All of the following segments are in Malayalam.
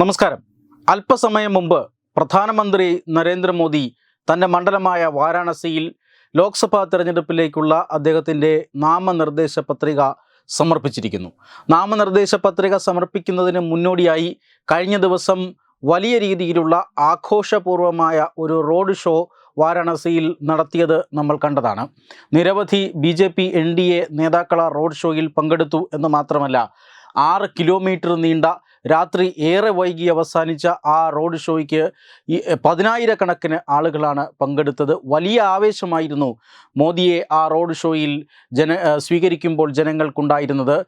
നമസ്കാരം. അല്പസമയം മുമ്പ് പ്രധാനമന്ത്രി നരേന്ദ്രമോദി തന്റെ മണ്ഡലമായ വാരാണസിയിൽ ലോക്സഭാ തെരഞ്ഞെടുപ്പിലേക്കുള്ള അദ്ദേഹത്തിന്റെ നാമനിർദ്ദേശ പത്രിക സമർപ്പിച്ചിരിക്കുന്നു. നാമനിർദ്ദേശ പത്രിക സമർപ്പിക്കുന്നതിന് മുന്നോടിയായി കഴിഞ്ഞ ദിവസം വലിയ രീതിയിലുള്ള ആഘോഷപൂർവമായ ഒരു റോഡ് ഷോ വാരാണസിയിൽ നടത്തിയത് നമ്മൾ കണ്ടതാണ്. നിരവധി B J P N D A നേതാക്കൾ റോഡ് ഷോയിൽ പങ്കെടുത്തു എന്ന് മാത്രമല്ല ആറ് കിലോമീറ്റർ നീണ്ട രാത്രി ഏറെ വൈകി അവസാനിച്ച ആ റോഡ് ഷോയ്ക്ക് ഈ പതിനായിരക്കണക്കിന് ആളുകളാണ് പങ്കെടുത്തത്. വലിയ ആവേശമായിരുന്നു മോദിയെ ആ റോഡ് ഷോയിൽ ജന സ്വീകരിക്കുമ്പോൾ ജനങ്ങൾക്കുണ്ടായിരുന്നത്.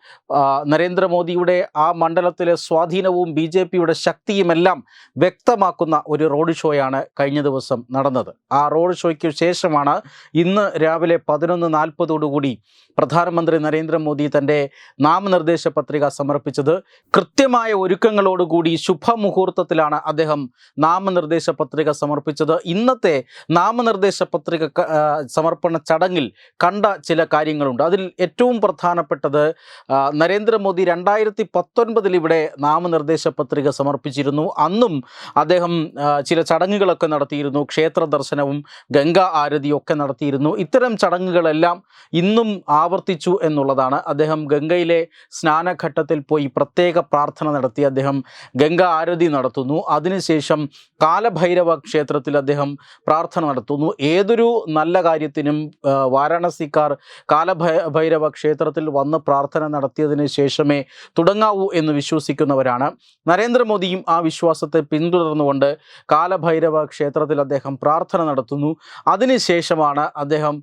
നരേന്ദ്രമോദിയുടെ ആ മണ്ഡലത്തിലെ സ്വാധീനവും ബി ജെ പിയുടെ ശക്തിയുമെല്ലാം വ്യക്തമാക്കുന്ന ഒരു റോഡ് ഷോയാണ് കഴിഞ്ഞ ദിവസം നടന്നത്. ആ റോഡ് ഷോയ്ക്ക് ശേഷമാണ് ഇന്ന് രാവിലെ പതിനൊന്ന് നാൽപ്പതോടുകൂടി പ്രധാനമന്ത്രി നരേന്ദ്രമോദി തന്റെ നാമനിർദ്ദേശ പത്രിക സമർപ്പിച്ചത്. കൃത്യമായ ഒരുക്കങ്ങളോടുകൂടി ശുഭമുഹൂർത്തത്തിലാണ് അദ്ദേഹം നാമനിർദ്ദേശ പത്രിക സമർപ്പിച്ചത്. ഇന്നത്തെ നാമനിർദ്ദേശ പത്രിക സമർപ്പണ ചടങ്ങിൽ കണ്ട ചില കാര്യങ്ങളുണ്ട്. അതിൽ ഏറ്റവും പ്രധാനപ്പെട്ടത് നരേന്ദ്രമോദി രണ്ടായിരത്തി പത്തൊൻപതിൽ ഇവിടെ നാമനിർദ്ദേശ പത്രിക സമർപ്പിച്ചിരുന്നു. അന്നും അദ്ദേഹം ചില ചടങ്ങുകളൊക്കെ നടത്തിയിരുന്നു. ക്ഷേത്ര ദർശനവും ഗംഗാ ആരതിയും ഒക്കെ നടത്തിയിരുന്നു. ഇത്തരം ചടങ്ങുകളെല്ലാം ഇന്നും ആവർത്തിച്ചു എന്നുള്ളതാണ്. അദ്ദേഹം ഗംഗയിലെ സ്നാനഘട്ടത്തിൽ പോയി പ്രത്യേക പ്രാർത്ഥന നടത്തി. അദ്ദേഹം ഗംഗാ ആരതി നടത്തുന്നു. അതിനുശേഷം കാലഭൈരവ ക്ഷേത്രത്തിൽ അദ്ദേഹം പ്രാർത്ഥന നടത്തുന്നു. ഏതൊരു നല്ല കാര്യത്തിനും വാരാണസിക്കാർ കാലഭൈ ഭൈരവ ക്ഷേത്രത്തിൽ വന്ന് പ്രാർത്ഥന നടത്തിയതിന് ശേഷമേ തുടങ്ങാവൂ എന്ന് വിശ്വസിക്കുന്നവരാണ്. നരേന്ദ്രമോദിയും ആ വിശ്വാസത്തെ പിന്തുടർന്നുകൊണ്ട് കാലഭൈരവ ക്ഷേത്രത്തിൽ അദ്ദേഹം പ്രാർത്ഥന നടത്തുന്നു. അതിനുശേഷമാണ് അദ്ദേഹം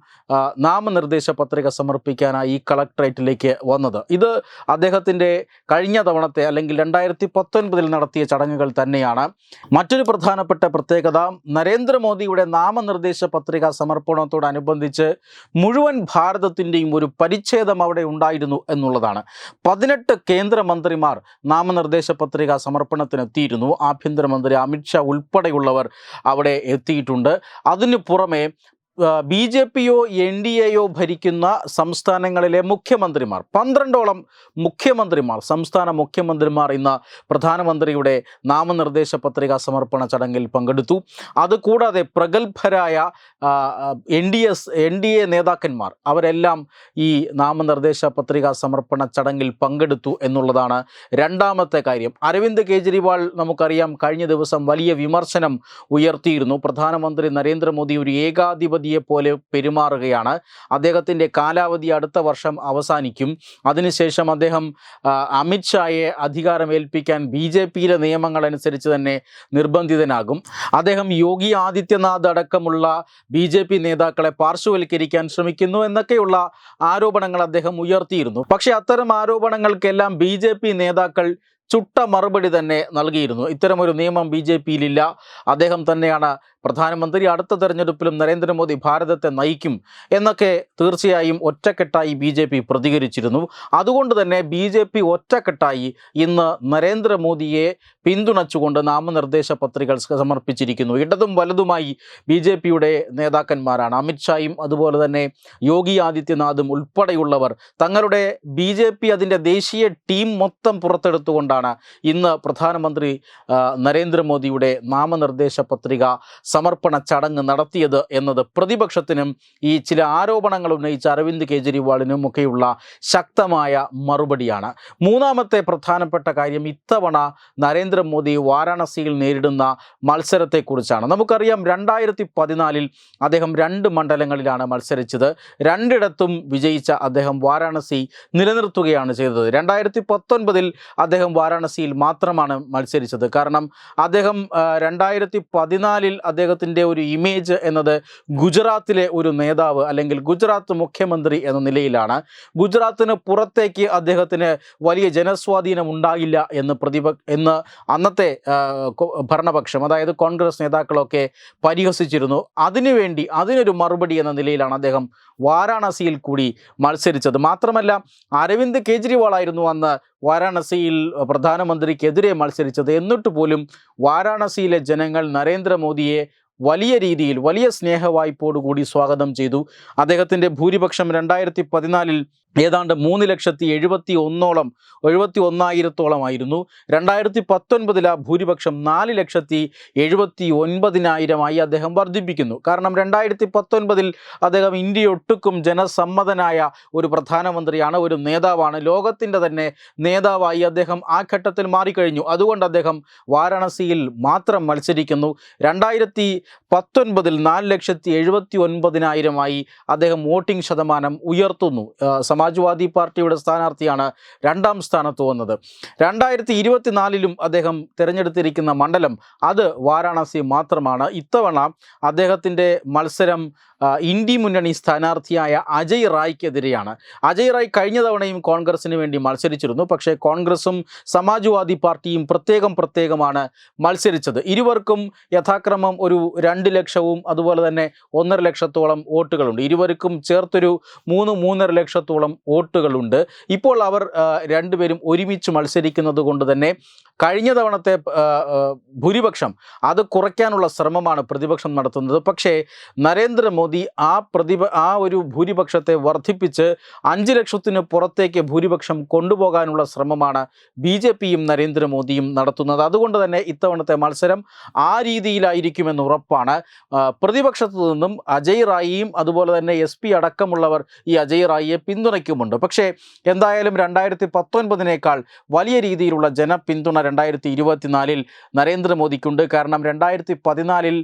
നാമനിർദ്ദേശ പത്രിക സമർപ്പിക്കാനായി ഈ കളക്ടറേറ്റിലേക്ക് വന്നത്. ഇത് അദ്ദേഹത്തിന്റെ കഴിഞ്ഞ തവണത്തെ അല്ലെങ്കിൽ രണ്ടായിരത്തി പത്തൊൻപതിൽ നടത്തിയ ചടങ്ങുകൾ തന്നെയാണ്. മറ്റൊരു പ്രധാനപ്പെട്ട പ്രത്യേകത നരേന്ദ്രമോദിയുടെ നാമനിർദ്ദേശ പത്രിക സമർപ്പണത്തോടനുബന്ധിച്ച് മുഴുവൻ ഭാരതത്തിന്റെയും ഒരു പരിച്ഛേദം അവിടെ ഉണ്ടായിരുന്നു എന്നുള്ളതാണ്. പതിനെട്ട് കേന്ദ്രമന്ത്രിമാർ നാമനിർദ്ദേശ പത്രിക സമർപ്പണത്തിനെത്തിയിരുന്നു. ആഭ്യന്തരമന്ത്രി അമിത്ഷാ ഉൾപ്പെടെയുള്ളവർ അവിടെ എത്തിയിട്ടുണ്ട്. അതിനു പുറമെ ബി ജെ പിയോ എൻ ഡി എയോ ഭരിക്കുന്ന സംസ്ഥാനങ്ങളിലെ മുഖ്യമന്ത്രിമാർ പന്ത്രണ്ടോളം മുഖ്യമന്ത്രിമാർ സംസ്ഥാന മുഖ്യമന്ത്രിമാർ ഇന്ന് പ്രധാനമന്ത്രിയുടെ നാമനിർദ്ദേശ പത്രിക സമർപ്പണ ചടങ്ങിൽ പങ്കെടുത്തു. അതുകൂടാതെ പ്രഗത്ഭരായ N D S N D A നേതാക്കന്മാർ അവരെല്ലാം ഈ നാമനിർദ്ദേശ പത്രിക സമർപ്പണ ചടങ്ങിൽ പങ്കെടുത്തു എന്നുള്ളതാണ് രണ്ടാമത്തെ കാര്യം. അരവിന്ദ് കെജ്രിവാൾ നമുക്കറിയാം കഴിഞ്ഞ ദിവസം വലിയ വിമർശനം ഉയർത്തിയിരുന്നു. പ്രധാനമന്ത്രി നരേന്ദ്രമോദി ഒരു ഏകാധിപതിയെ പോലെ പെരുമാറുകയാണ്. അദ്ദേഹത്തിന്റെ കാലാവധി അടുത്ത വർഷം അവസാനിക്കും. അതിനുശേഷം അദ്ദേഹം അമിത്ഷായെ അധികാരമേൽപ്പിക്കാൻ ബി ജെ പിയിലെ നിയമങ്ങൾ അനുസരിച്ച് തന്നെ നിർബന്ധിതനാകും. അദ്ദേഹം യോഗി ആദിത്യനാഥ് അടക്കമുള്ള ബി ജെ പി നേതാക്കളെ പാർശ്വവൽക്കരിക്കാൻ ശ്രമിക്കുന്നു എന്നൊക്കെയുള്ള ആരോപണങ്ങൾ അദ്ദേഹം ഉയർത്തിയിരുന്നു. പക്ഷേ അത്തരം ആരോപണങ്ങൾക്കെല്ലാം ബി ജെ പി നേതാക്കൾ ചുട്ട മറുപടി തന്നെ നൽകിയിരുന്നു. ഇത്തരമൊരു നിയമം ബി ജെ പിയിലില്ല. അദ്ദേഹം തന്നെയാണ് പ്രധാനമന്ത്രി അടുത്ത തെരഞ്ഞെടുപ്പിലും നരേന്ദ്രമോദി ഭാരതത്തെ നയിക്കും എന്നൊക്കെ തീർച്ചയായും ഒറ്റക്കെട്ടായി ബി ജെ പി പ്രതികരിച്ചിരുന്നു. അതുകൊണ്ട് തന്നെ ബി ജെ പി ഒറ്റക്കെട്ടായി ഇന്ന് നരേന്ദ്രമോദിയെ പിന്തുണച്ചുകൊണ്ട് നാമനിർദ്ദേശ പത്രികൾ സമർപ്പിച്ചിരിക്കുന്നു. ഇടതും വലതുമായി ബി ജെ പിയുടെ നേതാക്കന്മാരാണ്. അമിത്ഷായും അതുപോലെ തന്നെ യോഗി ആദിത്യനാഥും ഉൾപ്പെടെയുള്ളവർ തങ്ങളുടെ ബി ജെ പി അതിന്റെ ദേശീയ ടീം മൊത്തം പുറത്തെടുത്തുകൊണ്ടാണ് ഇന്ന് പ്രധാനമന്ത്രി നരേന്ദ്രമോദിയുടെ നാമനിർദ്ദേശ പത്രിക സമർപ്പണ ചടങ്ങ് നടത്തിയത് എന്നത് പ്രതിപക്ഷത്തിനും ഈ ചില ആരോപണങ്ങൾ ഉന്നയിച്ച അരവിന്ദ് കെജ്രിവാളിനും ഒക്കെയുള്ള ശക്തമായ മറുപടിയാണ്. മൂന്നാമത്തെ പ്രധാനപ്പെട്ട കാര്യം ഇത്തവണ നരേന്ദ്രമോദി വാരാണസിയിൽ നേരിടുന്ന മത്സരത്തെക്കുറിച്ചാണ്. നമുക്കറിയാം രണ്ടായിരത്തി പതിനാലിൽ അദ്ദേഹം രണ്ട് മണ്ഡലങ്ങളിലാണ് മത്സരിച്ചത്. രണ്ടിടത്തും വിജയിച്ച അദ്ദേഹം വാരാണസി നിലനിർത്തുകയാണ് ചെയ്തത്. രണ്ടായിരത്തി പത്തൊൻപതിൽ അദ്ദേഹം വാരാണസിയിൽ മാത്രമാണ് മത്സരിച്ചത്. കാരണം അദ്ദേഹം രണ്ടായിരത്തി പതിനാലിൽ അദ്ദേഹത്തിന്റെ ഒരു ഇമേജ് എന്നത് ഗുജറാത്തിലെ ഒരു നേതാവ് അല്ലെങ്കിൽ ഗുജറാത്ത് മുഖ്യമന്ത്രി എന്ന നിലയിലാണ്. ഗുജറാത്തിന് പുറത്തേക്ക് അദ്ദേഹത്തിന് വലിയ ജനസ്വാധീനം ഉണ്ടാകില്ല എന്ന് പ്രതിപ എന്ന് അന്നത്തെ ഭരണപക്ഷം അതായത് കോൺഗ്രസ് നേതാക്കളൊക്കെ പരിഹസിച്ചിരുന്നു. അതിനുവേണ്ടി അതിനൊരു മറുപടി എന്ന നിലയിലാണ് അദ്ദേഹം വാരാണസിയിൽ കൂടി മത്സരിച്ചത്. മാത്രമല്ല അരവിന്ദ് കെജ്രിവാൾ ആയിരുന്നു അന്ന് വാരാണസിയിൽ പ്രധാനമന്ത്രിക്കെതിരെ മത്സരിച്ചത്. എന്നിട്ട് പോലും വാരാണസിയിലെ ജനങ്ങൾ നരേന്ദ്രമോദിയെ വലിയ രീതിയിൽ വലിയ സ്നേഹവായ്പോടുകൂടി സ്വാഗതം ചെയ്തു. അദ്ദേഹത്തിന്റെ ഭൂരിപക്ഷം രണ്ടായിരത്തി പതിനാലിൽ ഏതാണ്ട് മൂന്ന് ലക്ഷത്തി എഴുപത്തി ഒന്നോളം എഴുപത്തി ഒന്നായിരത്തോളമായിരുന്നു രണ്ടായിരത്തി പത്തൊൻപതിൽ ആ ഭൂരിപക്ഷം നാല് ലക്ഷത്തി എഴുപത്തി ഒൻപതിനായിരമായി അദ്ദേഹം വർദ്ധിപ്പിക്കുന്നു. കാരണം രണ്ടായിരത്തി പത്തൊൻപതിൽ അദ്ദേഹം ഇന്ത്യയൊട്ടുക്കും ജനസമ്മതനായ ഒരു പ്രധാനമന്ത്രിയാണ് ഒരു നേതാവാണ്. ലോകത്തിന്റെ തന്നെ നേതാവായി അദ്ദേഹം ആ ഘട്ടത്തിൽ മാറിക്കഴിഞ്ഞു. അതുകൊണ്ട് അദ്ദേഹം വാരാണസിയിൽ മാത്രം മത്സരിക്കുന്നു. രണ്ടായിരത്തി പത്തൊൻപതിൽ നാല് ലക്ഷത്തി എഴുപത്തി ഒൻപതിനായിരമായി അദ്ദേഹം വോട്ടിംഗ് ശതമാനം ഉയർത്തുന്നു. സമാജ്വാദി പാർട്ടിയുടെ സ്ഥാനാർത്ഥിയാണ് രണ്ടാം സ്ഥാനത്ത് വന്നത്. രണ്ടായിരത്തി ഇരുപത്തിനാലിലും അദ്ദേഹം തിരഞ്ഞെടുത്തിരിക്കുന്ന മണ്ഡലം അത് വാരാണസി മാത്രമാണ്. ഇത്തവണ അദ്ദേഹത്തിന്റെ മത്സരം ഇന്ത്യ മുന്നണി സ്ഥാനാർത്ഥിയായ അജയ് റായ്ക്കെതിരെയാണ്. അജയ് റായ് കഴിഞ്ഞ തവണയും കോൺഗ്രസിന് വേണ്ടി മത്സരിച്ചിരുന്നു. പക്ഷേ കോൺഗ്രസും സമാജ്വാദി പാർട്ടിയും പ്രത്യേകം പ്രത്യേകമാണ് മത്സരിച്ചത്. ഇരുവർക്കും യഥാക്രമം ഒരു രണ്ട് ലക്ഷവും അതുപോലെ തന്നെ ഒന്നര ലക്ഷത്തോളം വോട്ടുകളുണ്ട്. ഇരുവർക്കും ചേർത്തൊരു മൂന്ന് മൂന്നര ലക്ഷത്തോളം വോട്ടുകളുണ്ട്. ഇപ്പോൾ അവർ രണ്ടുപേരും ഒരുമിച്ച് മത്സരിക്കുന്നത് കൊണ്ട് തന്നെ കഴിഞ്ഞ തവണത്തെ ഭൂരിപക്ഷം അത് കുറയ്ക്കാനുള്ള ശ്രമമാണ് പ്രതിപക്ഷം നടത്തുന്നത്. പക്ഷേ നരേന്ദ്രമോദി ആ പ്രതിപ ആ ഒരു ഭൂരിപക്ഷത്തെ വർദ്ധിപ്പിച്ച് അഞ്ച് ലക്ഷത്തിന് പുറത്തേക്ക് ഭൂരിപക്ഷം കൊണ്ടുപോകാനുള്ള ശ്രമമാണ് ബി ജെ പിയും നരേന്ദ്രമോദിയും നടത്തുന്നത്. അതുകൊണ്ട് തന്നെ ഇത്തവണത്തെ മത്സരം ആ രീതിയിലായിരിക്കുമെന്ന് ഉറപ്പാണ്. പ്രതിപക്ഷത്തു നിന്നും അജയ് റായിയും അതുപോലെ തന്നെ എസ് അടക്കമുള്ളവർ ഈ അജയ് റായിയെ പിന്തുണയ്ക്കുമുണ്ട് പക്ഷേ എന്തായാലും രണ്ടായിരത്തി പത്തൊൻപതിനേക്കാൾ വലിയ രീതിയിലുള്ള ജനപിന്തുണ രണ്ടായിരത്തി ഇരുപത്തിനാലിൽ നരേന്ദ്രമോദിക്കുണ്ട്. കാരണം രണ്ടായിരത്തി പതിനാലിൽ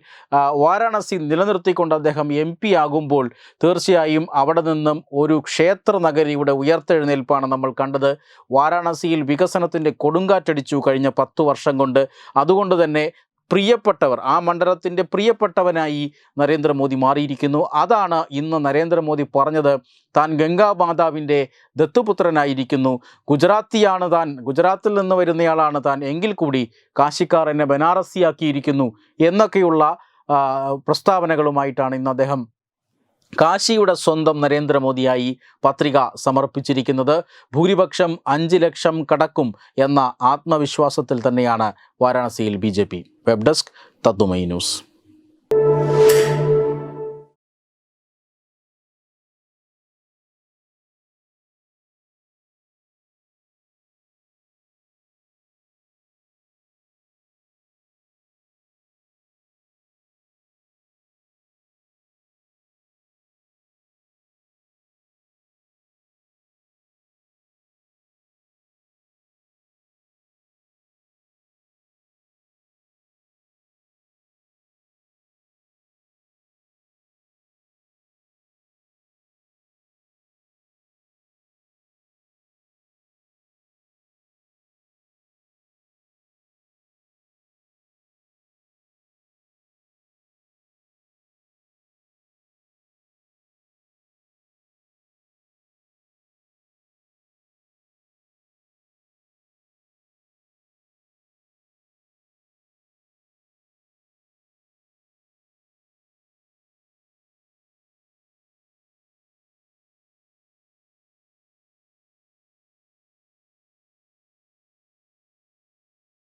വാരാണസി നിലനിർത്തിക്കൊണ്ട് അദ്ദേഹം എം പി ആകുമ്പോൾ തീർച്ചയായും അവിടെ നിന്നും ഒരു ക്ഷേത്ര നഗരിയുടെ ഉയർത്തെഴുന്നേൽപ്പാണ് നമ്മൾ കണ്ടത്. വാരാണസിയിൽ വികസനത്തിന്റെ കൊടുങ്കാറ്റടിച്ചു കഴിഞ്ഞ പത്തു വർഷം കൊണ്ട്. അതുകൊണ്ട് തന്നെ പ്രിയപ്പെട്ടവർ ആ മണ്ഡലത്തിന്റെ പ്രിയപ്പെട്ടവനായി നരേന്ദ്രമോദി മാറിയിരിക്കുന്നു. അതാണ് ഇന്ന് നരേന്ദ്രമോദി പറഞ്ഞത്. താൻ ഗംഗാ മാതാവിന്റെ ദത്തുപുത്രനായിരിക്കുന്നു. ഗുജറാത്തിയാണ് താൻ ഗുജറാത്തിൽ നിന്ന് വരുന്നയാളാണ് താൻ. എങ്കിൽ കൂടി കാശിക്കാർ എന്നെ ബനാറസിയാക്കിയിരിക്കുന്നു എന്നൊക്കെയുള്ള പ്രസ്താവനകളുമായിട്ടാണ് ഇന്ന് അദ്ദേഹം കാശിയുടെ സ്വന്തം നരേന്ദ്രമോദിയായി പത്രിക സമർപ്പിച്ചിരിക്കുന്നത് ഭൂരിപക്ഷം അഞ്ച് ലക്ഷം കടക്കും എന്ന ആത്മവിശ്വാസത്തിൽ തന്നെയാണ് വാരാണസിയിൽ ബി വെബ് ഡെസ്ക് തത്തുമൈ ന്യൂസ്.